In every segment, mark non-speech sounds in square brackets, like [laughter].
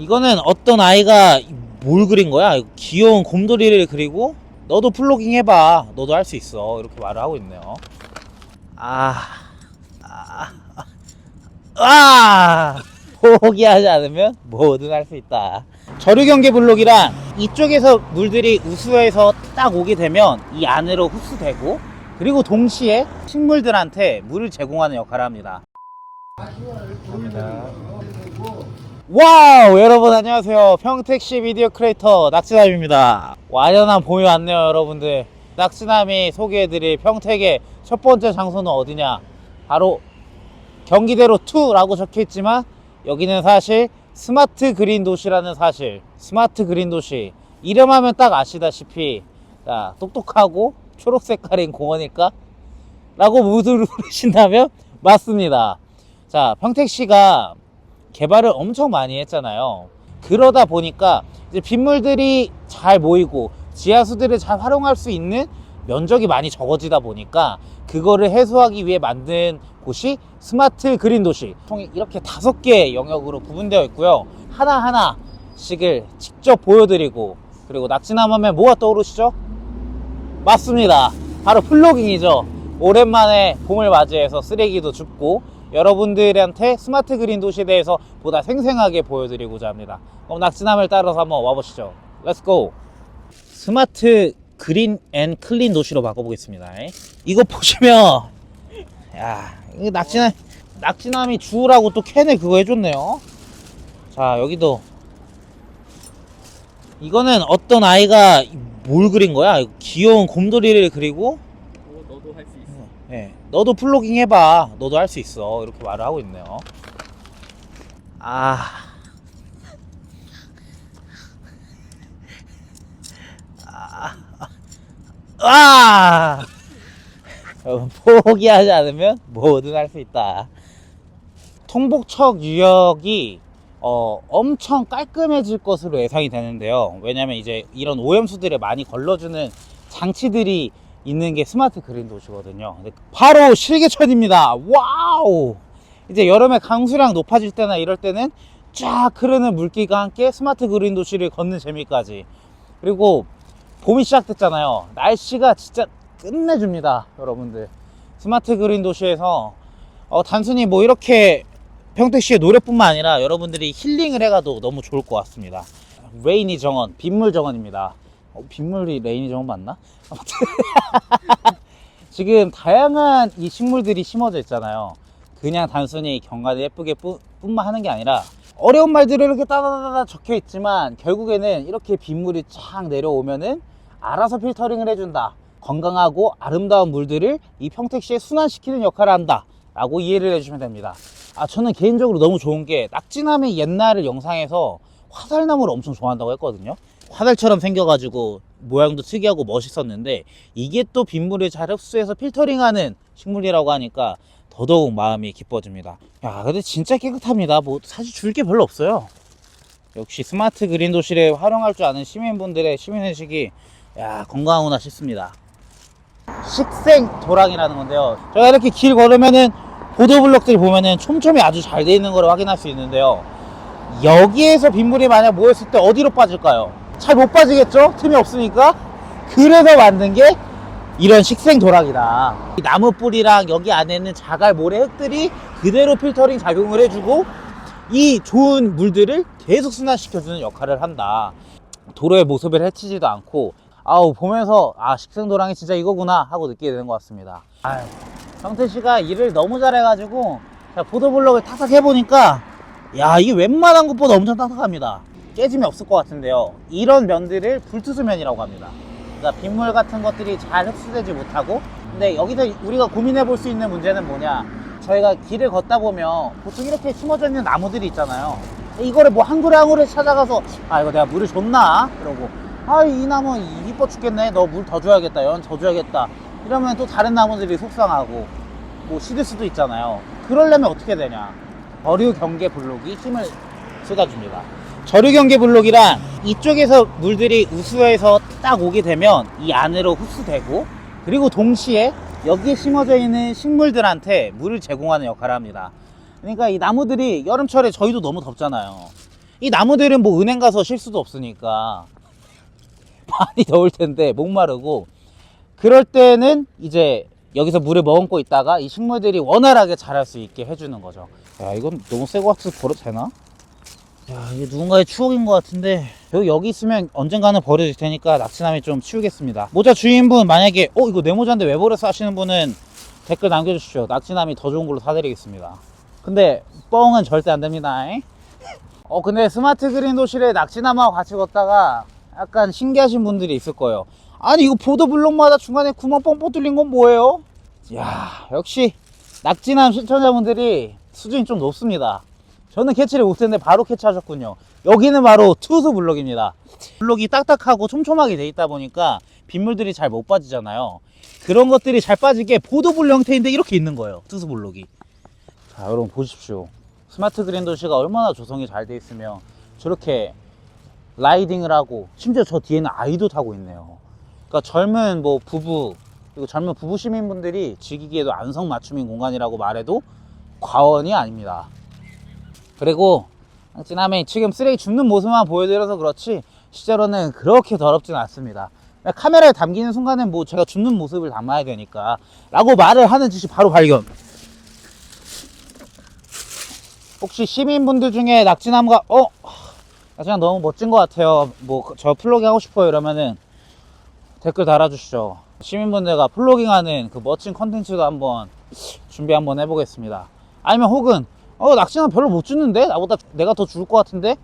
이거는 어떤 아이가 뭘 그린 거야? 귀여운 곰돌이를 그리고 너도 플로깅 해봐. 너도 할 수 있어. 이렇게 말을 하고 있네요. 아, 아, 아, 아! 포기하지 않으면 뭐든 할 수 있다. 저류 경계 블록이란 이쪽에서 물들이 우수해서 딱 오게 되면 이 안으로 흡수되고 그리고 동시에 식물들한테 물을 제공하는 역할을 합니다. 와우 여러분 안녕하세요. 평택시 비디오 크리에이터 낙지남입니다. 완연한 봄이 왔네요 여러분들. 낙지남이 소개해드릴 평택의 첫 번째 장소는 어디냐? 바로 경기대로 2라고 적혀있지만 여기는 사실 스마트 그린 도시라는 사실. 스마트 그린 도시. 이름하면 딱 아시다시피. 자, 똑똑하고 초록 색깔인 공원일까? 라고 물으신다면 [laughs] 맞습니다. 자 평택시가 개발을 엄청 많이 했잖아요. 그러다 보니까 이제 빗물들이 잘 모이고 지하수들을 잘 활용할 수 있는 면적이 많이 적어지다 보니까 그거를 해소하기 위해 만든 곳이 스마트 그린 도시. 총 이렇게 다섯 개의 영역으로 구분되어 있고요. 하나하나씩을 직접 보여드리고 그리고 낙지남 하면 뭐가 떠오르시죠? 맞습니다. 바로 플로깅이죠. 오랜만에 봄을 맞이해서 쓰레기도 줍고 여러분들한테 스마트 그린 도시에 대해서 보다 생생하게 보여드리고자 합니다. 그럼 낙지남을 따라서 한번 와보시죠. 렛츠고! 스마트 그린 앤 클린 도시로 바꿔보겠습니다. 이거 보시면 야, 이거 낙지남 낙지남이 주우라고 또 캔에 그거 해줬네요. 자, 여기도 이거는 어떤 아이가 뭘 그린 거야? 귀여운 곰돌이를 그리고 어, 너도 할 수 있어. 예, 너도 플로깅 해봐. 너도 할 수 있어. 이렇게 말을 하고 있네요. 아. 아. 아. 포기하지 않으면 뭐든 할 수 있다. 통복척 유역이 어, 엄청 깔끔해질 것으로 예상이 되는데요. 왜냐면 이제 이런 오염수들을 많이 걸러주는 장치들이 있는 게 스마트 그린 도시거든요. 바로 실개천입니다. 와우! 이제 여름에 강수량 높아질 때나 이럴 때는 쫙 흐르는 물기가 함께 스마트 그린 도시를 걷는 재미까지. 그리고 봄이 시작됐잖아요. 날씨가 진짜 끝내줍니다. 여러분들. 스마트 그린 도시에서 어, 단순히 뭐 이렇게 평택시의 노래뿐만 아니라 여러분들이 힐링을 해가도 너무 좋을 것 같습니다. 레이니 정원, 빗물 정원입니다. 어, 빗물이 레이니 정원 맞나? [laughs] 지금 다양한 이 식물들이 심어져 있잖아요. 그냥 단순히 경관을 예쁘게 뿐, 뿐만 하는 게 아니라 어려운 말들이 이렇게 따다다다 적혀 있지만 결국에는 이렇게 빗물이 쫙 내려오면은 알아서 필터링을 해준다. 건강하고 아름다운 물들을 이 평택시에 순환시키는 역할을 한다. 라고 이해를 해주시면 됩니다. 아, 저는 개인적으로 너무 좋은 게 낙지남이 옛날 영상에서 화살나무를 엄청 좋아한다고 했거든요. 화살처럼 생겨가지고 모양도 특이하고 멋있었는데 이게 또 빗물을 잘 흡수해서 필터링하는 식물이라고 하니까 더더욱 마음이 기뻐집니다. 야, 근데 진짜 깨끗합니다. 뭐 사실 줄 게 별로 없어요. 역시 스마트 그린 도시를 활용할 줄 아는 시민분들의 시민의식이 야 건강하구나 싶습니다. 식생 도랑이라는 건데요. 제가 이렇게 길 걸으면은 보도블록들 보면은 촘촘히 아주 잘 돼 있는 걸 확인할 수 있는데요. 여기에서 빗물이 만약 모였을 때 어디로 빠질까요? 잘 못 빠지겠죠? 틈이 없으니까. 그래서 만든 게 이런 식생 도랑이다. 이 나무 뿌리랑 여기 안에 있는 자갈 모래 흙들이 그대로 필터링 작용을 해주고 이 좋은 물들을 계속 순환시켜주는 역할을 한다. 도로의 모습을 해치지도 않고 아우 보면서 아 식생 도랑이 진짜 이거구나 하고 느끼게 되는 것 같습니다. 아유, 성태 씨가 일을 너무 잘해가지고 보도블록을 탁탁 해보니까 야 이게 웬만한 것보다 엄청 딱딱합니다. 깨짐이 없을 것 같은데요. 이런 면들을 불투수 면이라고 합니다. 그러니까 빗물 같은 것들이 잘 흡수되지 못하고 근데 여기서 우리가 고민해 볼 수 있는 문제는 뭐냐. 저희가 길을 걷다 보면 보통 이렇게 심어져 있는 나무들이 있잖아요. 이거를 뭐 한 그루 한 그루 찾아가서 아 이거 내가 물을 줬나? 그러고 아 이 나무 이뻐 죽겠네. 너 물 더 줘야겠다. 연 더 줘야겠다. 이러면 또 다른 나무들이 속상하고 뭐 시들 수도 있잖아요. 그러려면 어떻게 되냐? 저류 경계 블록이 힘을 쏟아줍니다 저류 경계 블록이란 이쪽에서 물들이 우수해서 딱 오게 되면 이 안으로 흡수되고 그리고 동시에 여기에 심어져 있는 식물들한테 물을 제공하는 역할을 합니다. 그러니까 이 나무들이 여름철에 저희도 너무 덥잖아요. 이 나무들은 뭐 은행 가서 쉴 수도 없으니까 [laughs] 많이 더울 텐데 목마르고 그럴 때는 이제 여기서 물을 머금고 있다가 이 식물들이 원활하게 자랄 수 있게 해주는 거죠. 야 이건 너무 새거 같아서 버려도 되나? 야 이게 누군가의 추억인 것 같은데 여기, 여기 있으면 언젠가는 버려질 테니까 낙지남이 좀 치우겠습니다. 모자 주인분 만약에 어 이거 내 모자인데 왜 버렸어 하시는 분은 댓글 남겨주십시오. 낙지남이 더 좋은 걸로 사드리겠습니다. 근데 뻥은 절대 안 됩니다. 잉? 어 근데 스마트 그린 도시를 낙지남하고 같이 걷다가 약간 신기하신 분들이 있을 거예요. 아니 이거 보도 블록마다 중간에 구멍 뻥뻥 뚫린 건 뭐예요? 야 역시 낙지남 시청자분들이 수준이 좀 높습니다. 저는 캐치를 못했는데 바로 캐치하셨군요. 여기는 바로 투수 블록입니다. 블록이 딱딱하고 촘촘하게 돼 있다 보니까 빗물들이 잘 못 빠지잖아요. 그런 것들이 잘 빠지게 보도 블록 형태인데 이렇게 있는 거예요. 투수 블록이. 자 여러분 보십시오. 스마트 그린 도시가 얼마나 조성이 잘 돼 있으면 저렇게 라이딩을 하고 심지어 저 뒤에는 아이도 타고 있네요. 그러니까 젊은 뭐 부부 그리고 젊은 부부 시민분들이 즐기기에도 안성맞춤인 공간이라고 말해도 과언이 아닙니다. 그리고 지남에 지금 쓰레기 줍는 모습만 보여드려서 그렇지 실제로는 그렇게 더럽진 않습니다. 카메라에 담기는 순간엔 뭐 제가 줍는 모습을 담아야 되니까 라고 말을 하는 짓이 바로 발견. 혹시 시민분들 중에 낙지나무가 어 낙지나무 너무 멋진 것 같아요. 뭐 저 플로깅 하고 싶어요 이러면은 댓글 달아주시죠. 시민분들과 플로깅하는 그 멋진 컨텐츠도 한번 준비 한번 해보겠습니다. 아니면 혹은 어 낙지나무 별로 못 주는데 나보다 내가 더 줄 것 같은데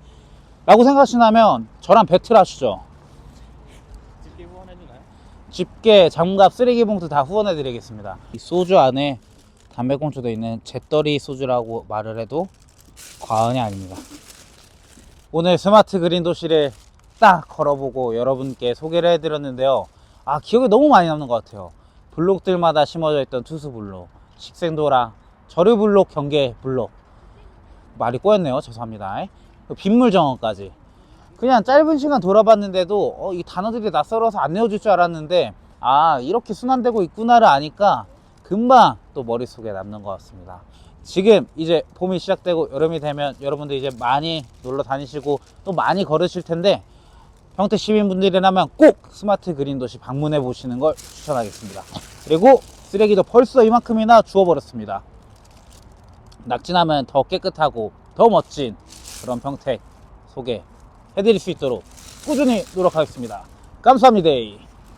라고 생각하시다면 저랑 배틀 하시죠. 집게 후원해주나요? 집게, 장갑, 쓰레기 봉투 다 후원해 드리겠습니다. 이 소주 안에 담배꽁초도 있는 잿더리 소주라고 말을 해도 과언이 아닙니다. 오늘 스마트 그린 도시를 딱 걸어보고 여러분께 소개를 해드렸는데요. 아, 기억에 너무 많이 남는 것 같아요. 블록들마다 심어져 있던 투수 블록, 식생도랑 저류 블록, 경계 블록. 말이 꼬였네요. 죄송합니다. 그 빗물 정원까지. 그냥 짧은 시간 돌아봤는데도 어, 이 단어들이 낯설어서 안 외워질 줄 알았는데 아 이렇게 순환되고 있구나를 아니까 금방 또 머릿속에 남는 것 같습니다 지금 이제 봄이 시작되고 여름이 되면 여러분들 이제 많이 놀러 다니시고 또 많이 걸으실 텐데 평택 시민분들이라면 꼭 스마트 그린 도시 방문해 보시는 걸 추천하겠습니다 그리고 쓰레기도 벌써 이만큼이나 주워버렸습니다 낙지나면 더 깨끗하고 더 멋진 그런 평택 소개 해드릴 수 있도록 꾸준히 노력하겠습니다. 감사합니다.